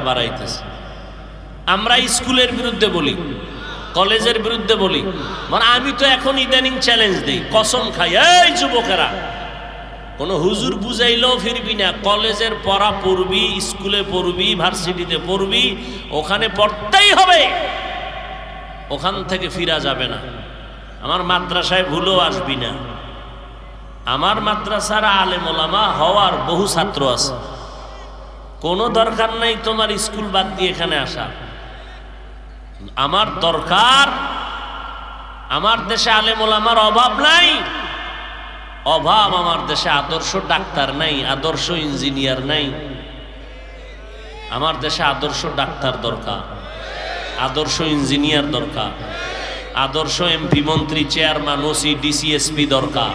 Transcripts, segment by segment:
বাড়াইতেছে। আমরা স্কুলের বিরুদ্ধে বলি, কলেজের বিরুদ্ধে বলি। মানে আমি তো এখন ইদানিং চ্যালেঞ্জ দিই, কসম খাই। এই যুবকেরা, কোনো হুজুর বুঝাইলেও ফিরবি না। কলেজের পড়া পড়বি, স্কুলে পড়বি, ভার্সিটিতে পড়বি, ওখানে পড়তেই হবে। ওখান থেকে ফিরা যাবে না। আমার মাদ্রাসায় ভুলেও আসবি না। আমার মাদ্রাসার আলেম ওলামা হওয়ার বহু ছাত্র আছে। কোনো দরকার নাই তোমার স্কুল বাদ দিয়ে এখানে আসা। আমার দরকার, আমার দেশে আলেম আমার অভাব নাই। অভাব আমার দেশে আদর্শ ডাক্তার নাই, আদর্শ ইঞ্জিনিয়ার নাই। আমার দেশে আদর্শ ডাক্তার দরকার, আদর্শ ইঞ্জিনিয়ার দরকার, আদর্শ এমপি মন্ত্রী, চেয়ারম্যান, ওসি ডিসিএসপি দরকার।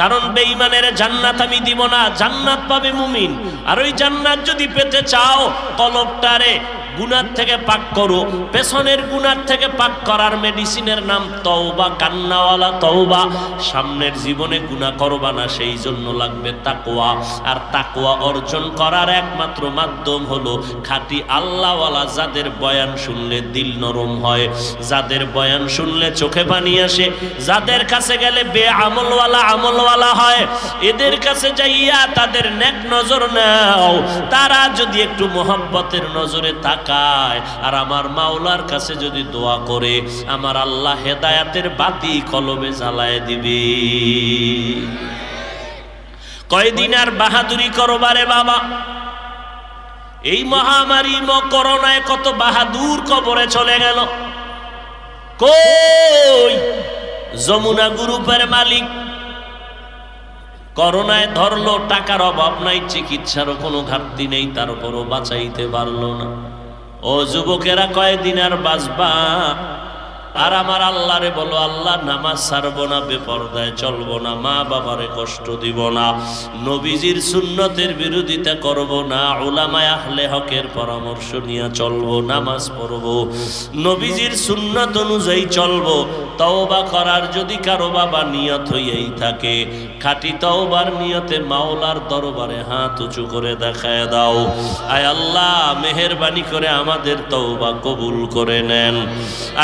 কারণ বেঈমানের জান্নাত আমি দিব না, জান্নাত পাবে মুমিন। আর ওই জান্নাত যদি পেতে চাও কলবটারে গুনার থেকে পাক করো। পেছনের গুনার থেকে পাক করার মেডিসিনের নাম তওবা, কান্নাওয়ালা তওবা। সামনের জীবনে গুনাহ করবা না, সেই জন্য লাগবে তাকওয়া। আর তাকওয়া অর্জন করার একমাত্র মাধ্যম হলো খাঁটি আল্লাহওয়ালা, যাদের বয়ান শুনলে দিল নরম হয়, যাদের বয়ান শুনলে চোখে পানি আসে, যাদের কাছে গেলে বে আমলওয়ালা আমলওয়ালা হয়, এদের কাছে যাইয়া তাদের নেক নজর নাও। তারা যদি একটু মোহব্বতের নজরে তাকায়, আর আমার মাওলার কাছে যদি দোয়া করে, আমার আল্লাহ হেদায়াতের বাতি কলমে জ্বালায় দিবে। কয়দিন আর বাহাদুরি করবারে বাবা? এই মহামারী ম করোনায় কত বাহাদুর কবরে চলে গেল। কই? যমুনা গ্রুপের মালিক করোনায় ধরলো, টাকার অভাব নাই চিকিৎসারও কোনো ঘাটতি নেই, তার তারপরও বাঁচাইতে পারল না। ও যুবকেরা কয়দিন আর বাঁচবা? আর আমার আল্লাহরে বলো, আল্লাহ নামাজ ছাড়বো না, বেপর্দায় চলবো না, মা বাবারে কষ্ট দিব না, নবীজির সুন্নতের বিরোধিতা করব না ওলামায় আহলে হকের পরামর্শ নিয়ে চলবো, নামাজ পড়ব, নবীজির সুন্নত অনুযায়ী চলবো, তওবা করার যদি কারও বাবা নিয়ত হইয়াই থাকে, খাটি তওবার নিয়তে মাওলার দরবারে হাত উঁচু করে দেখায় দাও, আয় আল্লাহ, মেহেরবানি করে আমাদের তওবা কবুল করে নেন,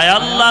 আয় আল্লাহ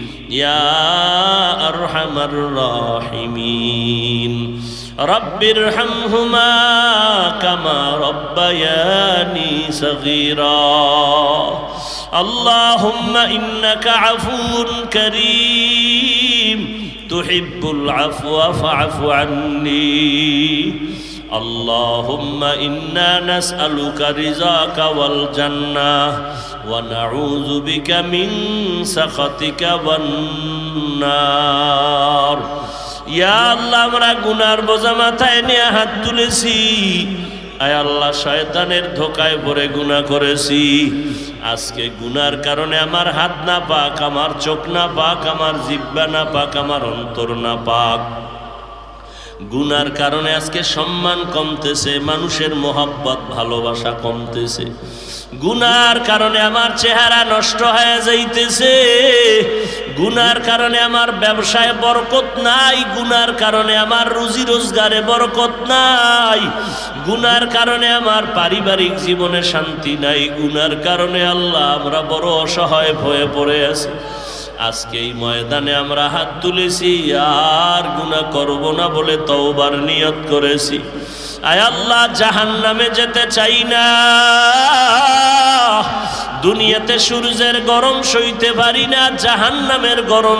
يا أرحم الراحمين رب ارحمهما كما ربياني صغيرا اللهم إنك عفو كريم تحب العفو فاعف عني اللهم إنا نسألك رزاك والجنة ونعوذ بك من سخطك والنار ইয়া আল্লাহ আমরা গুনার বোঝা মাথায় নিয়ে হাত তুলেছি আয় আল্লাহ, শয়তানের ধোকায় ভরে গুনাহ করেছি। আজকে গুনার কারণে আমার হাত না পাক, আমার চোখ না পাক, আমার জিব্বা না পাক, আমার অন্তর না পাক। গুনার কারণে আজকে সম্মান কমতেছে, মানুষের মোহাব্বত, ভালোবাসা কমতেছে। গুনার কারণে আমার চেহারা নষ্ট হয়ে যাইতেছে। গুনার কারণে আমার ব্যবসায় বরকত নাই, গুনার কারণে আমার রুজি রোজগারে বরকত নাই, গুনার কারণে আমার পারিবারিক জীবনে শান্তি নাই, গুনার কারণে আল্লাহ আমরা বড় অসহায় ভয়ে পড়ে আছি। আজকে এই ময়দানে আমরা হাত তুলেছি, আর গুণা করব না বলে তওবার নিয়ত করেছি। আয় আল্লাহ জাহান নামে যেতে চাই না। দুনিয়াতে সূর্যের গরম সইতে পারি না জাহান নামের গরম